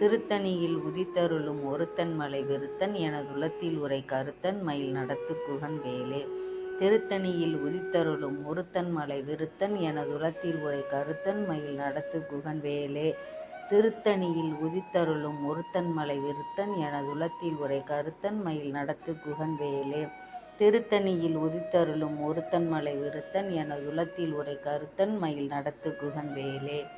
திருத்தணியில் உதித்தருளும் ஒருத்தன் மலை விருத்தன் எனதுலத்தில் உரை கருத்தன் மயில் நடத்து குகன் வேலே. திருத்தணியில் உதித்தருளும் ஒருத்தன் மலை விருத்தன் எனதுலத்தில் உரை கருத்தன் மயில் நடத்து குகன் வேலே. திருத்தணியில் உதித்தருளும் ஒருத்தன் மலை விருத்தன் எனதுலத்தில் உரை கருத்தன் மயில் நடத்து குகன் வேலே. திருத்தணியில் உதித்தருளும் ஒருத்தன் மலை விருத்தன் எனதுலத்தில் உரை கருத்தன் மயில் நடத்து குகன் வேலே.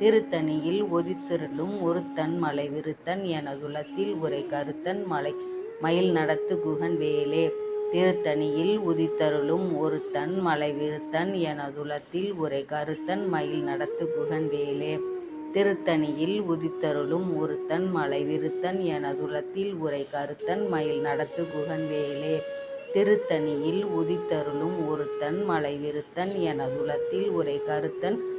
திருத்தணியில் ஒதித்திருளும் ஒருத்தன் மலை விருத்தன் எனதுலத்தில் உரை கருத்தன் மலை மயில் நடத்து குகன் வேலே. திருத்தணியில் உதித்தருளும் ஒருத்தன் மலை விருத்தன் எனதுலத்தில் உரை கருத்தன் மயில் நடத்து குகன் வேலே. திருத்தணியில் உதித்தருளும் ஒருத்தன் மலை விருத்தன் எனதுலத்தில் உரை கருத்தன் மயில் நடத்து குகன் வேலே. திருத்தணியில் உதித்தருளும் ஒருத்தன் மலை விருத்தன் எனதுலத்தில் உரை கருத்தன்